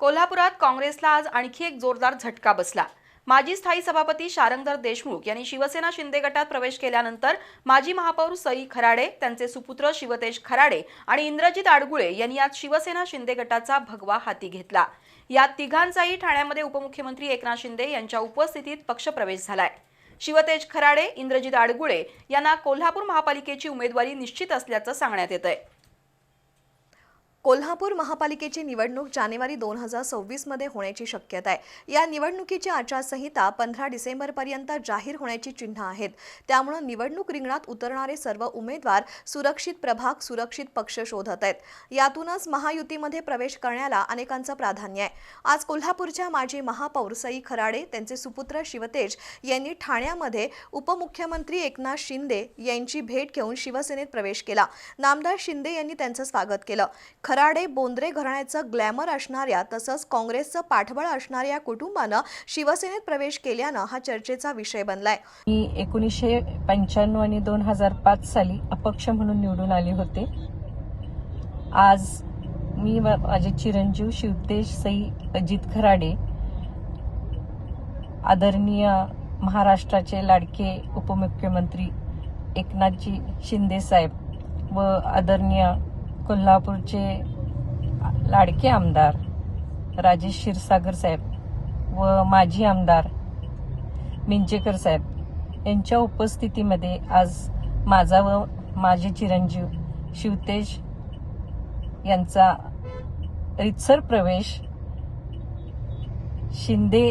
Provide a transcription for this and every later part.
कोल्हापुरात काँग्रेसला आज आणखी एक जोरदार झटका बसला. माजी स्थायी सभापती शारंगधर देशमुख यांनी शिवसेना शिंदे गटात प्रवेश केल्यानंतर माजी महापौर सई खराडे त्यांचे सुपुत्र शिवतेज खराडे आणि इंद्रजित आडगुळे यांनी आज शिवसेना शिंदे गटाचा भगवा हाती घेतला. या तिघांचाही ठाण्यामध्ये उपमुख्यमंत्री एकनाथ शिंदे यांच्या उपस्थितीत पक्षप्रवेश झालाय. शिवतेज खराडे इंद्रजित आडगुळे यांना कोल्हापूर महापालिकेची उमेदवारी निश्चित असल्याचं सांगण्यात येत आहे कोल्हापूर महापालिकेची निवडणूक जानेवारी दोन हजार सव्वीसमध्ये होण्याची शक्यता आहे. या निवडणुकीची आचारसंहिता पंधरा डिसेंबरपर्यंत जाहीर होण्याची चिन्ह आहेत. त्यामुळे निवडणूक रिंगणात उतरणारे सर्व उमेदवार सुरक्षित प्रभाग सुरक्षित पक्ष शोधत आहेत. यातूनच महायुतीमध्ये प्रवेश करण्याला अनेकांचं प्राधान्य आहे. आज कोल्हापूरच्या माजी महापौर सई खराडे त्यांचे सुपुत्र शिवतेज यांनी ठाण्यामध्ये उपमुख्यमंत्री एकनाथ शिंदे यांची भेट घेऊन शिवसेनेत प्रवेश केला. नामदार शिंदे यांनी त्यांचं स्वागत केलं. वराडे बोंद्रे घराण्याचं ग्लॅमर असणाऱ्या तसंच काँग्रेसचं पाठबळ असणाऱ्या या कुटुंबानं शिवसेनेत प्रवेश केल्यानं हा चर्चेचा विषय बनलाय. मी एकोणीसशे पंच्याण्णव आणि दोन हजार पाच साली अपक्ष म्हणून निवडून आले होते. आज मी माझे चिरंजीव शिवतेश सई अजित खराडे आदरणीय महाराष्ट्राचे लाडके उपमुख्यमंत्री एकनाथजी शिंदे साहेब व आदरणीय कोल्हापूरचे लाडके आमदार राजेश क्षीरसागर साहेब व माजी आमदार मिंचेकर साहेब यांच्या उपस्थितीमध्ये आज माझा व माझे चिरंजीव शिवतेज यांचा रितसर प्रवेश शिंदे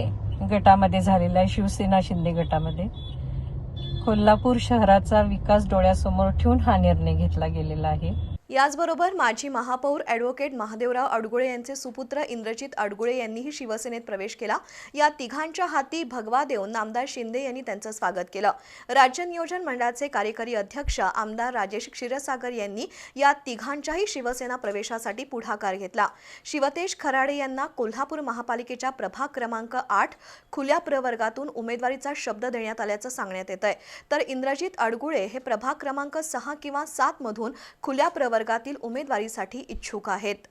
गटामध्ये झालेला आहे शिवसेना शिंदे गटामध्ये. कोल्हापूर शहराचा विकास डोळ्यासमोर ठेवून हा निर्णय घेतला गेलेला आहे. याचबरोबर माजी महापौर ॲडव्होकेट महादेवराव अडगुळे यांचे सुपुत्र इंद्रजित अडगुळे यांनीही शिवसेनेत प्रवेश केला. या तिघांच्या हाती भगवा देऊन नामदार शिंदे यांनी त्यांचं स्वागत केलं. राज्य नियोजन मंडळाचे कार्यकारी अध्यक्ष आमदार राजेश क्षीरसागर यांनी या तिघांच्याही शिवसेना प्रवेशासाठी पुढाकार घेतला. शिवतेश खराडे यांना कोल्हापूर महापालिकेच्या प्रभाग क्रमांक आठ खुल्या प्रवर्गातून उमेदवारीचा शब्द देण्यात आल्याचं सांगण्यात येत आहे तर इंद्रजित अडगुळे हे प्रभाग क्रमांक सहा किंवा सात मधून खुल्या वर्गातील उमेदवारीसाठी इच्छुक आहेत.